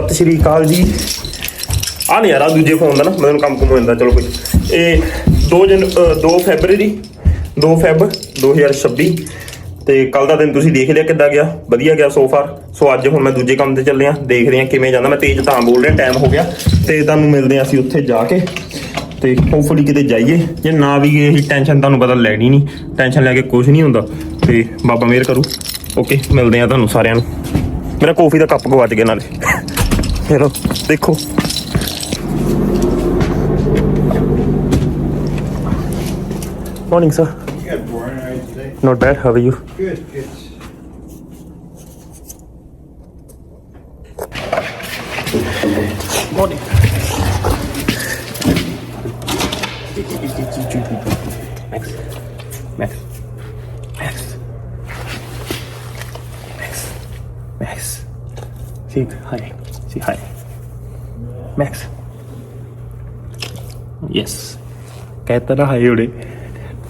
ਸਤਿ ਸ਼੍ਰੀ ਅਕਾਲ ਜੀ। ਆ ਨਹੀਂ ਯਾਰ, ਆਹ ਦੂਜੇ ਫੋਨ ਦਾ ਨਾ ਮੈਨੂੰ ਕੰਮ ਕੁਮ ਹੋ ਜਾਂਦਾ, ਚਲੋ ਕੋਈ ਇਹ 2 ਜਨ 2 ਫੈਬਰੀ 2 ਫੈਬ 2026 ਤੇ ਕੱਲ ਦਾ ਦਿਨ ਤੁਸੀਂ ਦੇਖ ਲਿਆ ਕਿੱਦਾਂ ਗਿਆ? ਵਧੀਆ ਗਿਆ ਸੋ ਫਾਰ ਸੋ ਅੱਜ ਹੁਣ ਮੈਂ ਦੂਜੇ ਕੰਮ ਤੇ ਚੱਲੇ ਆ ਦੇਖਦੇ ਆ ਕਿਵੇਂ ਜਾਂਦਾ। ਮੈਂ ਤੇਜ਼ ਤਾਂ ਬੋਲ ਰਿਹਾ ਟਾਈਮ ਹੋ ਗਿਆ। ਤੇ ਤੁਹਾਨੂੰ ਮਿਲਦੇ ਆ ਅਸੀਂ ਉੱਥੇ ਜਾ ਕੇ। ਤੇ ਹੋਪਫੁਲੀ ਕਿਤੇ ਜਾਈਏ। ਜੇ ਨਾ ਵੀ ਗਏ, ਅਸੀਂ ਟੈਨਸ਼ਨ ਤੁਹਾਨੂੰ ਪਤਾ ਲੈਣੀ ਨਹੀਂ ਟੈਨਸ਼ਨ ਲੈ ਕੇ ਕੁਝ ਨਹੀਂ ਹੁੰਦਾ। ਤੇ ਬਾਬਾ ਮਿਹਰ ਕਰੂ। ਓਕੇ ਮਿਲਦੇ ਆ ਤੁਹਾਨੂੰ ਸਾਰਿਆਂ ਨੂੰ। ਮੇਰਾ ਕੌਫੀ ਦਾ ਕੱਪ ਗਵਾਚ ਗਿਆ ਨਾਲੇ। Hello cool. Morning, sir. Good. Boring, today? Not bad. How are you? Good. Good. Morning. Max. Max. Max. Max. Max. Hi. Say hi. Max. Yes. ਕਹਿਤਾ ਨਾ ਹਾਈ ਉੜੇ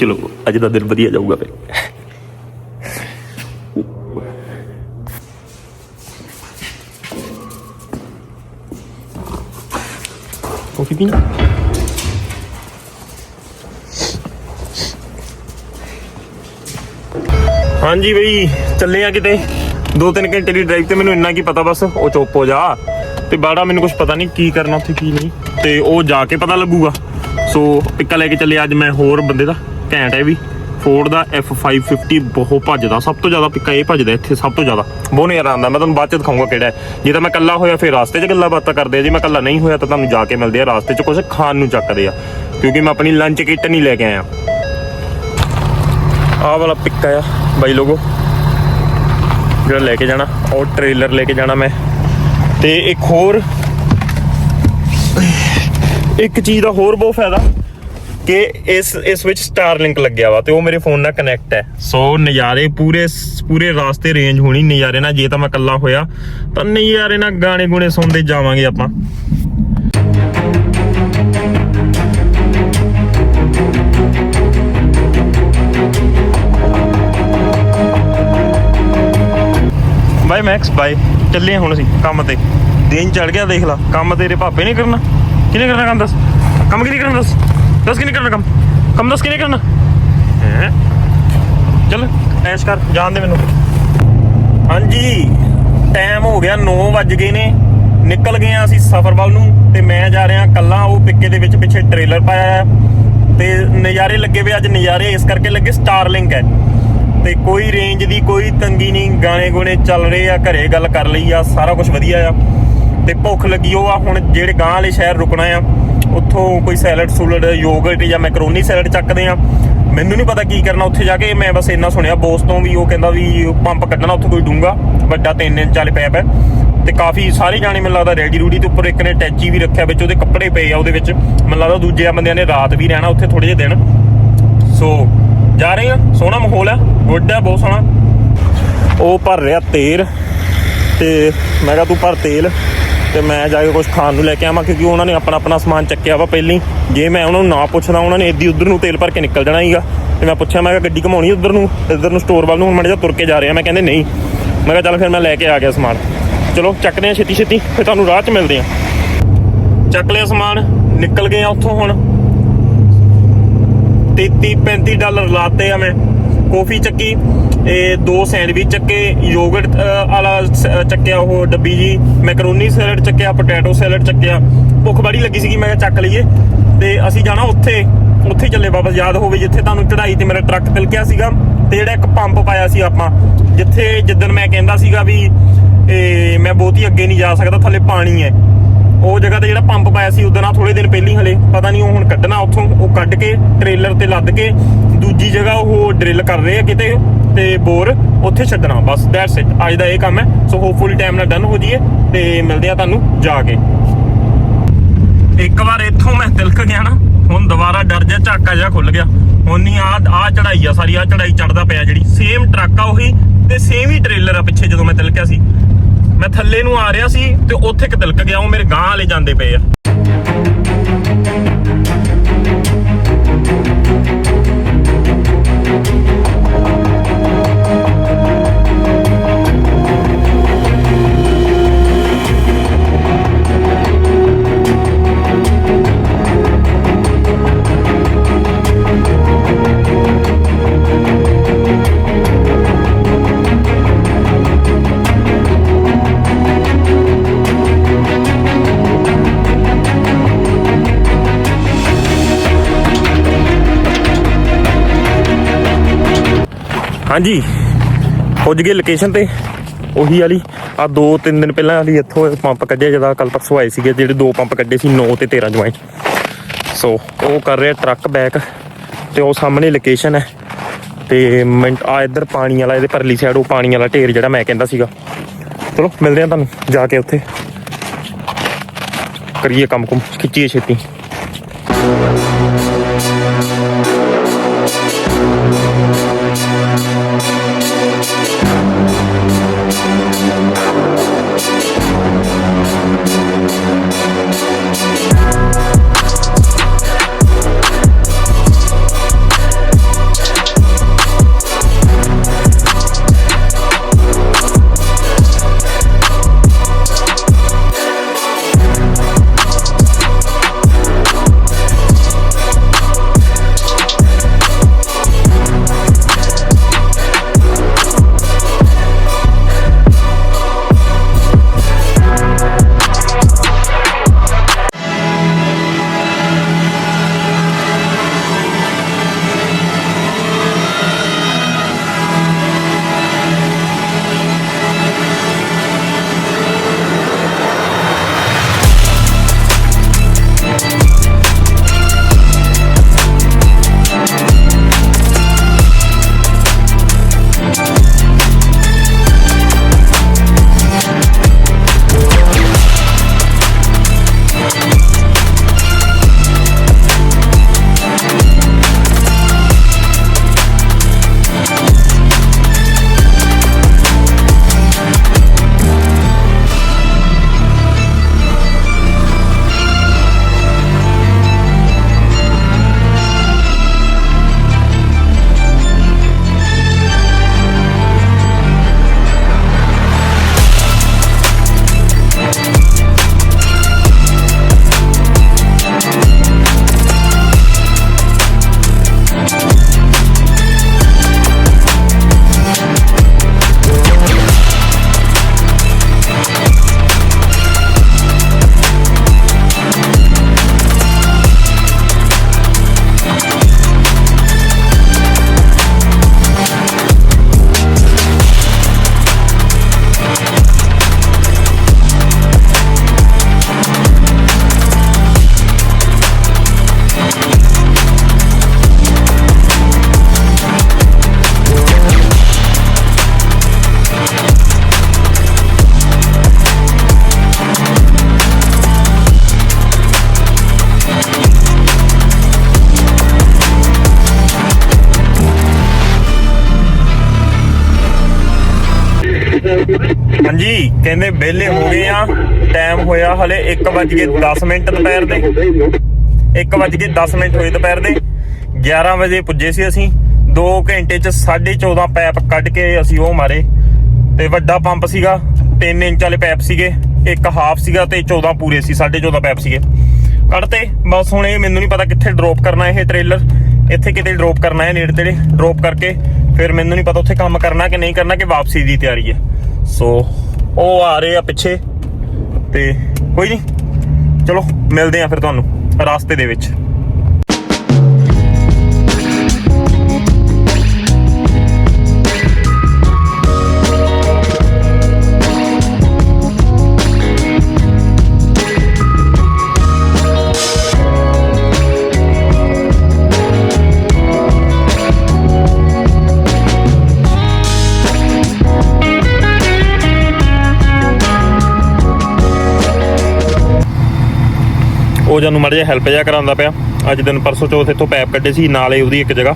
ਚਲੋ, ਅੱਜ ਦਾ ਦਿਨ ਵਧੀਆ ਜਾਊਗਾ ਫਿਰ ਕੌਫੀ ਪੀਣੀ ਹਾਂਜੀ ਬਈ, ਚੱਲੇ ਆ ਕਿਤੇ 2-3 ਘੰਟੇ ਦੀ ਡਰਾਈਵ ਤੇ ਮੈਨੂੰ ਇੰਨਾ ਕੀ ਪਤਾ ਬਸ, ਉਹ ਚੁੱਪ ਹੋ ਜਾ। ਤੇ ਬਾੜਾ ਮੈਨੂੰ ਕੁਝ ਪਤਾ ਨਹੀਂ ਕੀ ਕਰਨਾ ਉੱਥੇ, ਕੀ ਨਹੀਂ। ਤੇ ਉਹ ਜਾ ਕੇ ਪਤਾ ਲੱਗੂਗਾ। ਸੋ ਪਿੱਕਾ ਲੈ ਕੇ ਚੱਲੇ ਅੱਜ ਮੈਂ ਹੋਰ ਬੰਦੇ ਦਾ, ਘੈਂਟ ਹੈ ਵੀ। ਫੋਰਡ ਦਾ F550 ਬਹੁਤ ਭੱਜਦਾ, ਸਭ ਤੋਂ ਜ਼ਿਆਦਾ ਪਿੱਕਾ ਇਹ ਭੱਜਦਾ ਇੱਥੇ, ਸਭ ਤੋਂ ਜ਼ਿਆਦਾ। ਬਹੁਤ ਨਜ਼ਾਰਾ ਆਉਂਦਾ, ਮੈਂ ਤੁਹਾਨੂੰ ਬਾਅਦ ਚ ਦਿਖਾਊਂਗਾ ਕਿਹੜਾ ਹੈ। ਜੇ ਤਾਂ ਮੈਂ ਕੱਲਾ ਹੋਇਆ, ਫਿਰ ਰਾਸਤੇ 'ਚ ਗੱਲਾਂ ਬਾਤਾਂ ਕਰਦੇ ਆ। ਜੇ ਮੈਂ ਇਕੱਲਾ ਨਹੀਂ ਹੋਇਆ, ਤਾਂ ਤੁਹਾਨੂੰ ਜਾ ਕੇ ਮਿਲਦੇ ਆ। ਰਾਸਤੇ 'ਚ ਕੁਝ ਖਾਣ ਨੂੰ ਚੱਕਦੇ ਆ। ਕਿਉਂਕਿ ਮੈਂ ਆਪਣੀ ਲੰਚ ਕਿੱਟ ਨਹੀਂ ਲੈ ਕੇ ਆਇਆ। ਆਹ ਵਾਲਾ ਪਿੱਕਾ ਆ, ਬਾਈ ਲੋਗੋ। ਜਿਹੜਾ ਲੈ ਕੇ ਜਾਣਾ, ਉਹ ਟ੍ਰੇਲਰ ਲੈ ਕੇ ਜਾਣਾ ਮੈਂ। ਤੇ ਇੱਕ ਹੋਰ, ਇੱਕ ਚੀਜ਼ ਦਾ ਹੋਰ ਬਹੁਤ ਫਾਇਦਾ ਕਿ ਇਸ ਇਸ ਵਿੱਚ ਸਟਾਰਲਿੰਕ ਲੱਗਿਆ ਵਾ ਤੇ ਉਹ ਮੇਰੇ ਫੋਨ ਨਾਲ ਕਨੈਕਟ ਹੈ। ਸੋ ਨਜ਼ਾਰੇ ਪੂਰੇ ਪੂਰੇ ਰਾਸਤੇ ਰੇਂਜ ਹੋਣੀ, ਨਜ਼ਾਰੇ ਨਾਲ ਜੇ ਤਾਂ ਮੈਂ ਇਕੱਲਾ ਹੋਇਆ, ਤਾਂ ਨਜ਼ਾਰੇ ਨਾਲ ਗਾਣੇ ਗੁਣੇ ਸੁਣਦੇ ਜਾਵਾਂਗੇ ਆਪਾਂ। ਬਾਈ ਮੈਕਸ ਬਾਈ ਚੱਲੇ ਹੁਣ ਅਸੀਂ ਕੰਮ ਤੇ। ਦਿਨ ਚੜ ਗਿਆ ਦੇਖ ਲਾ। ਕੰਮ ਤੇਰੇ ਭਾਪੇ ਨੇ ਕਰਨਾ। ਕਿਹਨੇ ਕਰਨਾ ਕੰਮ ਦੱਸ? ਕੰਮ ਕਿਹਨੇ ਕਰਨਾ ਦੱਸ? ਦੱਸ ਕਿਹਨੇ ਕਰਨਾ ਕੰਮ? ਕੰਮ ਦੱਸ ਕਿਹਨੇ ਕਰਨਾ? ਹੈ? ਚੱਲ ਐਸ਼ ਕਰ ਜਾਣ ਦੇ ਮੈਨੂੰ। ਹਾਂਜੀ। ਟਾਈਮ ਹੋ ਗਿਆ 9 ਵੱਜ ਗਏ ਨੇ। ਨਿਕਲ ਗਏ ਆ ਅਸੀਂ ਸਫ਼ਰ ਵੱਲ ਨੂੰ ਤੇ ਮੈਂ ਜਾ ਰਿਹਾ ਕੱਲਾ ਉਹ ਪਿੱਕੇ ਦੇ ਵਿੱਚ ਪਿੱਛੇ ਟ੍ਰੇਲਰ ਪਾਇਆ ਤੇ ਨਜ਼ਾਰੇ ਲੱਗੇ ਵੇ ਅੱਜ ਨਜ਼ਾਰੇ ਇਸ ਕਰਕੇ ਲੱਗੇ ਸਟਾਰਲਿੰਕ ਹੈ। ਤੇ ਕੋਈ ਰੇਂਜ ਦੀ ਕੋਈ ਤੰਗੀ ਨਹੀਂ, ਗਾਣੇ ਗੋਣੇ ਚੱਲ ਰਹੇ ਆ, ਘਰੇ ਗੱਲ ਕਰ ਲਈ ਆ, ਸਾਰਾ ਕੁਝ ਵਧੀਆ ਆ। ਤੇ ਭੁੱਖ ਲੱਗੀ ਉਹ ਆ, ਹੁਣ ਜਿਹੜੇ ਗਾਂ ਵਾਲੇ ਸ਼ਹਿਰ ਰੁਕਣਾ ਆ, ਉੱਥੋਂ ਕੋਈ ਸੈਲਡ ਸੂਲਡ ਯੋਗਰਟ ਜਾਂ ਮੈਕਰੋਨੀ ਸੈਲਡ ਚੱਕਦੇ ਆ। ਮੈਨੂੰ ਨਹੀਂ ਪਤਾ ਕੀ ਕਰਨਾ, ਉੱਥੇ ਜਾ ਕੇ ਮੈਂ ਬਸ ਇੰਨਾ ਸੁਣਿਆ, ਬੋਸ ਤੋਂ ਵੀ ਉਹ ਕਹਿੰਦਾ ਵੀ ਪੰਪ ਕੱਢਣਾ, ਉੱਥੇ ਕੋਈ ਡੂੰਗਾ ਵੱਡਾ 3 ਇੰਚ ਵਾਲੇ ਪੈਪ ਹੈ। ਤੇ ਕਾਫੀ ਸਾਰੇ ਜਾਣੇ ਮੈਨੂੰ ਲੱਗਦਾ ਰੈਡੀ ਰੂੜੀ ਤੇ ਉੱਪਰ ਇੱਕ ਨੇ ਟੈਚੀ ਵੀ ਰੱਖਿਆ ਵਿੱਚ, ਉਹਦੇ ਕੱਪੜੇ ਪਏ ਆ ਉਹਦੇ ਵਿੱਚ। ਮੈਨੂੰ ਲੱਗਦਾ ਦੂਜੇ ਬੰਦਿਆਂ ਨੇ ਰਾਤ ਵੀ ਰਹਿਣਾ ਉੱਥੇ ਥੋੜੇ ਜਿਹੇ ਦਿਨ। ਸੋ ਜਾ ਰਹੇ ਆ, ਸੋਹਣਾ ਮਾਹੌਲ ਆ। ਗੁੱਡ ਹੈ ਬਹੁਤ ਸੋਹਣਾ। ਉਹ ਭਰ ਰਿਹਾ ਤੇਲ ਤੇ ਮੈਂ ਕਿਹਾ ਤੂੰ ਭਰ ਤੇਲ ਤੇ ਮੈਂ ਜਾ ਕੇ ਕੁਝ ਖਾਣ ਨੂੰ ਲੈ ਕੇ ਆਵਾਂ ਕਿਉਂਕਿ ਉਹਨਾਂ ਨੇ ਆਪਣਾ ਆਪਣਾ ਸਮਾਨ ਚੱਕਿਆ ਵਾ ਪਹਿਲਾਂ। ਹੀ ਜੇ ਮੈਂ ਉਹਨਾਂ ਨੂੰ ਨਾ ਪੁੱਛਦਾ, ਉਹਨਾਂ ਨੇ ਇੱਦੀ ਉਧਰ ਨੂੰ ਤੇਲ ਭਰ ਕੇ ਨਿਕਲ ਜਾਣਾ ਹੀਗਾ ਤੇ ਮੈਂ ਪੁੱਛਿਆ, ਮੈਂ ਕਿਹਾ ਗੱਡੀ ਘਮਾਉਣੀ ਉਧਰ ਨੂੰ? ਇੱਧਰ ਨੂੰ ਸਟੋਰ ਵੱਲ ਨੂੰ ਹੁਣ ਮੈਂ ਜਾ ਤੁਰ ਕੇ ਜਾ ਰਿਹਾ ਮੈਂ ਕਹਿੰਦੇ ਨਹੀਂ। ਮੈਂ ਕਿਹਾ ਚੱਲ ਫਿਰ ਮੈਂ ਲੈ ਕੇ ਆ ਗਿਆ ਸਮਾਨ। ਚਲੋ, ਚੱਕਦੇ ਆ ਛੇਤੀ ਛੇਤੀ, ਫਿਰ ਤੁਹਾਨੂੰ ਰਾਹ 'ਚ ਮਿਲਦੇ ਆ। ਚੱਕ ਲਿਆ ਸਮਾਨ, ਨਿਕਲ ਗਏ ਆ ਉੱਥੋਂ ਹੁਣ। 33 35 ਡਾਲਰ ਲਾਤੇ ਆ ਮੈਂ। ਕਾਫੀ ਚੱਕੀ ਇਹ ਦੋ ਸੈਂਡਵਿਚ ਚੱਕੇ ਯੋਗਰਟ ਅਹ, ਵਾਲਾ ਚੱਕਿਆ ਉਹ ਡੱਬੀ ਜੀ ਮੈਕਰੋਨੀ ਸੈਲਡ ਚੱਕਿਆ ਪੋਟੈਟੋ ਸੈਲਡ ਚੱਕਿਆ। ਭੁੱਖ ਬੜੀ ਲੱਗੀ ਸੀਗੀ ਮੈਂ ਕਿਹਾ ਚੱਕ ਲਈਏ। ਤੇ ਅਸੀਂ ਜਾਣਾ ਉੱਥੇ ਉੱਥੇ ਚੱਲੇ ਵਾਪਸ ਯਾਦ ਹੋਵੇ ਜਿੱਥੇ ਤੁਹਾਨੂੰ ਚੜਾਈ ਤੇ ਮੇਰਾ ਟਰੱਕ ਤਿਲਕਿਆ ਸੀਗਾ ਤੇ ਜਿਹੜਾ ਇੱਕ ਪੰਪ ਪਾਇਆ ਸੀ ਆਪਾਂ ਜਿੱਥੇ ਜਿੱਦਣ ਮੈਂ ਕਹਿੰਦਾ ਸੀਗਾ ਵੀ ਇਹ ਮੈਂ ਬਹੁਤੀ ਅੱਗੇ ਨਹੀਂ ਜਾ ਸਕਦਾ ਥੱਲੇ ਪਾਣੀ ਹੈ। ਉਹ ਜਗ੍ਹਾ ਤੇ ਜਿਹੜਾ ਪੰਪ ਪਾਇਆ ਸੀ ਉਦੋਂ ਨਾਲ ਥੋੜੇ ਦਿਨ ਪਹਿਲਾਂ ਹਲੇ, ਪਤਾ ਨਹੀਂ ਉਹ ਹੁਣ ਕੱਢਣਾ ਉੱਥੋਂ, ਉਹ ਕੱਢ ਕੇ ਟ੍ਰੇਲਰ ਤੇ ਲੱਦ ਕੇ ਦੂਜੀ ਜਗ੍ਹਾ ਉਹ ਡਰਿਲ ਕਰ ਰਹੇ ਆ ਕਿਤੇ, ਤੇ ਬੋਰ ਉੱਥੇ ਛੱਡਣਾ, ਬਸ ਦੈਟਸ ਇਟ ਅੱਜ ਦਾ ਇਹ ਕੰਮ ਹੈ ਸੋ ਹੋਪਫੁਲੀ ਟਾਈਮ ਨਾਲ ਡਨ ਹੋ ਜਾਈਏ, ਤੇ ਮਿਲਦੇ ਆ ਤੁਹਾਨੂੰ ਜਾ ਕੇ। ਇੱਕ ਵਾਰ ਇੱਥੋਂ ਮੈਂ ਤਿਲਕ ਗਿਆ ਨਾ, ਹੁਣ ਦੁਬਾਰਾ ਡਰ ਜਾ ਝਾਕਾ ਜਿਹਾ ਖੁੱਲ ਗਿਆ, ਹੁਣ ਨਹੀਂ ਆ ਆ ਚੜਾਈ ਆ ਸਾਰੀ ਆ ਚੜਾਈ ਚੜਦਾ ਪਿਆ ਜਿਹੜੀ ਸੇਮ ਟਰੱਕ ਆ ਉਹੀ, ਤੇ ਸੇਮ ਹੀ ਟ੍ਰੇਲਰ ਆ ਪਿੱਛੇ ਜਦੋਂ ਮੈਂ ਤਿਲਕਿਆ ਸੀ। ਮੈਂ ਥੱਲੇ ਨੂੰ ਆ ਰਿਹਾ ਸੀ ਤੇ ਉੱਥੇ ਇੱਕ ਤਿਲਕ ਗਿਆ, ਉਹ ਮੇਰੇ ਗਾਂ ਵਾਲੇ ਜਾਂਦੇ ਪਏ ਆ। ਹਾਂਜੀ। ਪੁੱਜ ਗਏ ਲੋਕੇਸ਼ਨ ਤੇ। ਉਹੀ ਵਾਲੀ। ਆ ਦੋ ਤਿੰਨ ਦਿਨ ਪਹਿਲਾਂ ਵਾਲੀ ਇੱਥੋਂ ਪੰਪ ਕੱਢਿਆ ਜਿਹਦਾ ਕੱਲ ਪਰਸੋਂ ਆਏ ਸੀਗੇ, ਜਿਹੜੇ ਦੋ ਪੰਪ ਕੱਢੇ ਸੀ 9 ਤੇ 13 ਜੁਆਇਨ ਸੋ ਉਹ ਕਰ ਰਿਹਾ ਟਰੱਕ ਬੈਕ ਤੇ ਉਹ ਸਾਹਮਣੇ ਲੋਕੇਸ਼ਨ ਹੈ। ਤੇ ਮਿੰਟ ਆ ਇੱਧਰ ਪਾਣੀ ਵਾਲਾ, ਇਹਦੇ ਪਰਲੀ ਸਾਈਡ ਉਹ ਪਾਣੀ ਵਾਲਾ ਢੇਰ ਜਿਹੜਾ ਮੈਂ ਕਹਿੰਦਾ ਸੀਗਾ। ਚਲੋ, ਮਿਲਦੇ ਆ ਤੁਹਾਨੂੰ ਜਾ ਕੇ ਉੱਥੇ। ਕਰੀਏ ਕੰਮ ਕੁਮ, ਖਿੱਚੀਏ ਛੇਤੀ। ਹਾਂਜੀ ਕਹਿੰਦੇ ਵਿਹਲੇ ਹੋ ਗਏ ਆ ਟਾਈਮ ਹੋਇਆ ਹਲੇ 1:10 ਮਿੰਟ ਦੁਪਹਿਰ ਦੇ। 1:10 ਮਿੰਟ ਹੋਏ ਦੁਪਹਿਰ ਦੇ। 11 ਵਜੇ ਪੁੱਜੇ ਸੀ ਅਸੀਂ। 2 ਘੰਟੇ ਚ 14.5 ਪੈਪ ਕੱਢ ਕੇ ਅਸੀਂ ਉਹ ਮਾਰੇ। ਤੇ ਵੱਡਾ ਪੰਪ ਸੀਗਾ 3 ਇੰਚ ਵਾਲੇ ਪੈਪ ਸੀਗੇ, ਇੱਕ ਹਾਫ ਸੀਗਾ ਤੇ 14 ਪੂਰੇ ਸੀ 14.5 ਪੈਪ ਸੀਗੇ। ਕੱਢਤੇ, ਬਸ ਹੁਣ ਇਹ ਮੈਨੂੰ ਨਹੀਂ ਪਤਾ ਕਿੱਥੇ ਡ੍ਰੌਪ ਕਰਨਾ ਇਹ ਟ੍ਰੇਲਰ ਇੱਥੇ ਕਿਤੇ ਡ੍ਰੌਪ ਕਰਨਾ ਹੈ ਨੇੜੇ ਤੇੜੇ ਡ੍ਰੌਪ ਕਰਕੇ, ਫਿਰ ਮੈਨੂੰ ਨਹੀਂ ਪਤਾ ਉੱਥੇ ਕੰਮ ਕਰਨਾ ਕਿ ਨਹੀਂ ਕਰਨਾ ਕਿ ਵਾਪਸੀ ਦੀ ਤਿਆਰੀ ਹੈ। ਸੋ ਉਹ ਆ ਰਹੇ ਆ ਪਿੱਛੇ। ਤੇ ਕੋਈ ਨਹੀਂ ਚਲੋ, ਮਿਲਦੇ ਆ ਫਿਰ ਤੁਹਾਨੂੰ, ਰਾਸਤੇ ਦੇ ਵਿੱਚ। ਉਹ ਜਾਨੂੰ ਮੜ ਜਿਹਾ ਹੈਲਪ ਜਿਹਾ ਕਰਾਉਂਦਾ ਪਿਆ। ਅੱਜ ਦਿਨ ਪਰਸੋਂ ਚੌਥ ਇੱਥੋਂ ਪੈਪ ਕੱਢੇ ਸੀ, ਨਾਲੇ ਉਹਦੀ ਇੱਕ ਜਗ੍ਹਾ।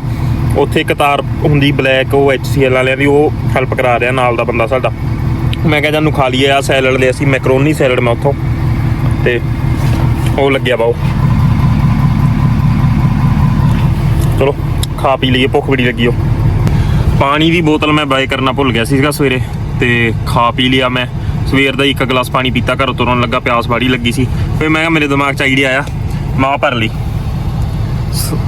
ਉੱਥੇ ਇੱਕ ਤਾਰ ਹੁੰਦੀ ਬਲੈਕ ਉਹ HCL ਵਾਲਿਆਂ ਦੀ, ਉਹ ਹੈਲਪ ਕਰਾ ਰਿਹਾ ਨਾਲ ਦਾ ਬੰਦਾ ਸਾਡਾ। ਮੈਂ ਕਿਹਾ ਜਾਨੂੰ ਖਾ ਲਈਏ ਆ ਸੈਲਡ ਲਿਆ ਸੀ ਮੈਕਰੋਨੀ ਸੈਲਡ ਮੈਂ ਉੱਥੋਂ। ਤੇ ਉਹ ਲੱਗਿਆ ਵਾ ਉਹ। ਚਲੋ, ਖਾ ਪੀ ਲਈਏ, ਭੁੱਖ ਬੜੀ ਲੱਗੀ ਉਹ। ਪਾਣੀ ਦੀ ਬੋਤਲ ਮੈਂ ਬਾਏ ਕਰਨਾ ਭੁੱਲ ਗਿਆ ਸੀਗਾ ਸਵੇਰੇ, ਤੇ ਖਾ ਪੀ ਲਿਆ ਮੈਂ। ਸਵੇਰ ਦਾ ਇੱਕ ਗਲਾਸ ਪਾਣੀ ਪੀਤਾ, ਘਰੋਂ ਤੁਰਨ ਲੱਗਾ, ਪਿਆਸ ਬਾੜੀ ਲੱਗੀ ਸੀ। ਫਿਰ ਮੈਂ ਕਿਹਾ, ਮੇਰੇ ਦਿਮਾਗ 'ਚ ਆਈਡੀਆ ਆਇਆ, ਮਾਂ ਭਰ ਲਈ।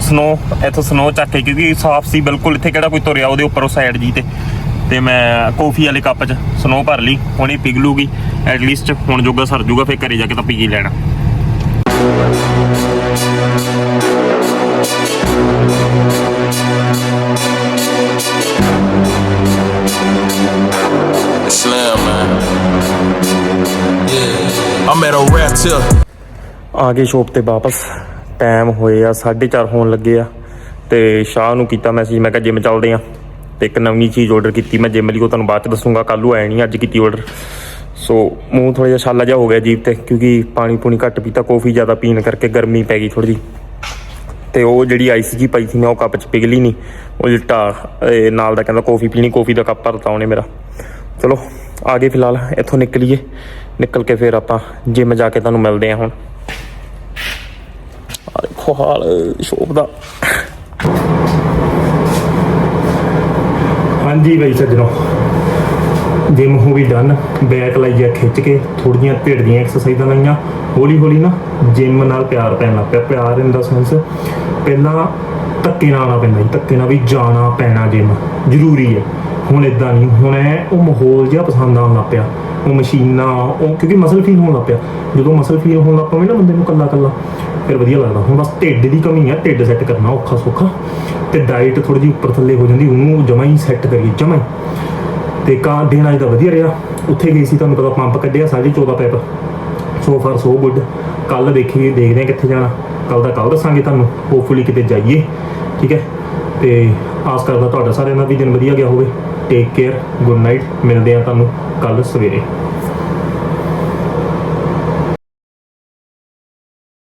ਸਨੋ ਇੱਥੋਂ ਸਨੋ ਚੱਕ ਕੇ, ਕਿਉਂਕਿ ਸਾਫ਼ ਸੀ, ਬਿਲਕੁਲ ਇੱਥੇ ਕਿਹੜਾ ਕੋਈ ਤੁਰਿਆ ਉਹਦੇ ਉੱਪਰ ਉਹ ਸਾਈਡ ਜੀ ਤੇ। ਤੇ ਮੈਂ ਕੌਫੀ ਵਾਲੇ ਕੱਪ 'ਚ ਸਨੋ ਭਰ ਲਈ, ਹੁਣੇ ਪਿਘਲੂਗੀ ਐਟ ਲੀਸਟ ਹੁਣ ਜੋਗਾ ਸਰ ਜੂਗਾ, ਫਿਰ ਘਰੇ ਜਾ ਕੇ ਤਾਂ ਪੀ ਲੈਣਾ। I'm rap till. ਆ ਗਏ ਸ਼ੋਪ ਤੇ ਵਾਪਸ। ਟਾਈਮ ਹੋਏ ਆ 4:30 ਹੋਣ ਲੱਗੇ ਆ। ਤੇ ਸ਼ਾਹ ਨੂੰ ਕੀਤਾ ਮੈਸੇਜ ਮੈਂ ਕਿਹਾ ਜਿਮ ਚੱਲਦੇ ਆ। ਤੇ ਇੱਕ ਨਵੀਂ ਚੀਜ਼ ਆਰਡਰ ਕੀਤੀ, ਮੈਂ ਜਿਮ ਲਈ ਉਹ ਤੁਹਾਨੂੰ ਬਾਅਦ ਚ ਦੱਸੂਗਾ, ਕੱਲ੍ਹ ਨੂੰ ਆਇਆ ਨਹੀਂ ਅੱਜ ਕੀਤੀ ਆਰਡਰ ਸੋ ਮੂੰਹ ਥੋੜਾ ਜਿਹਾ ਛਾਲਾ ਜਿਹਾ ਹੋ ਗਿਆ ਜੀਬ ਤੇ, ਕਿਉਂਕਿ ਪਾਣੀ ਪੂਣੀ ਘੱਟ ਪੀਤਾ ਕੌਫੀ ਜ਼ਿਆਦਾ ਪੀਣ ਕਰਕੇ ਗਰਮੀ ਪੈ ਗਈ ਥੋੜੀ ਜਿਹੀ। ਤੇ ਉਹ ਜਿਹੜੀ ਆਈਸ ਜੀ ਪਾਈ ਸੀ ਮੈਂ ਉਹ ਕੱਪ ਚ ਪਿਘਲੀ ਨਹੀਂ ਉਲਟਾ ਨਾਲ ਦਾ ਕਹਿੰਦਾ ਕੌਫੀ ਪੀਣੀ ਕੌਫੀ ਦਾ ਕੱਪ ਭਰਤਾ ਉਹਨੇ ਮੇਰਾ। ਚਲੋ, ਆ ਗਏ ਫਿਲਹਾਲ, ਇੱਥੋਂ ਨਿਕਲੀਏ। ਨਿਕਲ ਕੇ ਫਿਰ ਆਪਾਂ ਜਿਮ ਜਾ ਕੇ ਤੁਹਾਨੂੰ ਮਿਲਦੇ ਆ ਹੁਣ। ਆ ਦੇਖੋ ਹਾਲ ਸ਼ੋਪ ਦਾ। ਹਾਂਜੀ ਬਈ ਸੱਜਣੋ। ਜਿਮ ਹੋ ਵੀ ਡਨ ਬੈਕ ਲਾਈਆ ਖਿੱਚ ਕੇ ਥੋੜੀਆਂ ਢਿੱਡ ਦੀਆਂ ਐਕਸਰਸਾਈਜ਼ਾਂ ਲਾਈਆਂ। ਹੌਲੀ ਹੌਲੀ ਨਾ ਜਿਮ ਨਾਲ ਪਿਆਰ ਪੈਣ ਲੱਗ ਪਿਆ, ਪਿਆਰ ਇਨ ਦਾ ਸੈਂਸ ਪਹਿਲਾਂ ਧੱਕੇ ਨਾਲ ਆਉਣਾ ਪੈਂਦਾ ਧੱਕੇ ਨਾਲ ਵੀ ਜਾਣਾ ਪੈਣਾ ਜਿਮ ਜ਼ਰੂਰੀ ਹੈ। ਹੁਣ ਇਦਾਂ ਨਹੀਂ, ਹੁਣ ਇਹ ਉਹ ਮਾਹੌਲ ਜਿਹਾ ਪਸੰਦ ਆਉਣ ਲੱਗ ਪਿਆ। ਮਸ਼ੀਨਾਂ, ਉਹ ਕਿਉਂਕਿ ਮਸਲ ਫੀਲ ਹੋਣ ਲੱਗ ਪਿਆ। ਜਦੋਂ ਮਸਲ ਫੀਲ ਹੋਣ ਲੱਗ ਪਵੇ ਨਾ ਬੰਦੇ ਨੂੰ ਕੱਲਾ ਕੱਲਾ ਫਿਰ ਵਧੀਆ ਲੱਗਦਾ। ਹੁਣ ਬਸ ਢਿੱਡ ਦੀ ਕਮੀ ਹੈ ਢਿੱਡ ਸੈੱਟ ਕਰਨਾ ਔਖਾ ਸੌਖਾ। ਤੇ ਡਾਈਟ ਥੋੜੀ ਜਿਹੀ ਉੱਪਰ ਥੱਲੇ ਹੋ ਜਾਂਦੀ, ਉਹਨੂੰ ਜਮਾ ਹੀ ਸੈੱਟ ਕਰੀਏ, ਜਮਾ ਹੀ। ਤੇ ਕਾਂ, ਦਿਨ ਅੱਜ ਦਾ ਵਧੀਆ ਰਿਹਾ। ਉੱਥੇ ਗਈ ਸੀ, ਤੁਹਾਨੂੰ ਪਤਾ ਪੰਪ ਕੱਢਿਆ 14.5 ਪੈਪ ਸੋ ਫਾਰ ਸੋ ਗੁੱਡ ਕੱਲ ਦੇਖੀਏ, ਦੇਖਦੇ ਹਾਂ ਕਿੱਥੇ ਜਾਣਾ। ਕੱਲ ਦਾ ਕੱਲ ਦੱਸਾਂਗੇ ਤੁਹਾਨੂੰ। ਹੋਪਫੁਲੀ ਕਿਤੇ ਜਾਈਏ। ਠੀਕ ਹੈ? ਤੇ ਆਸ ਕਰਦਾ ਤੁਹਾਡਾ ਸਾਰਿਆਂ ਦਾ ਵੀ ਦਿਨ ਵਧੀਆ ਗਿਆ ਹੋਵੇ। ਟੇਕ ਕੇਅਰ ਗੁੱਡ ਨਾਈਟ ਮਿਲਦੇ ਆ ਤੁਹਾਨੂੰ। ਕੱਲ ਸਵੇਰੇ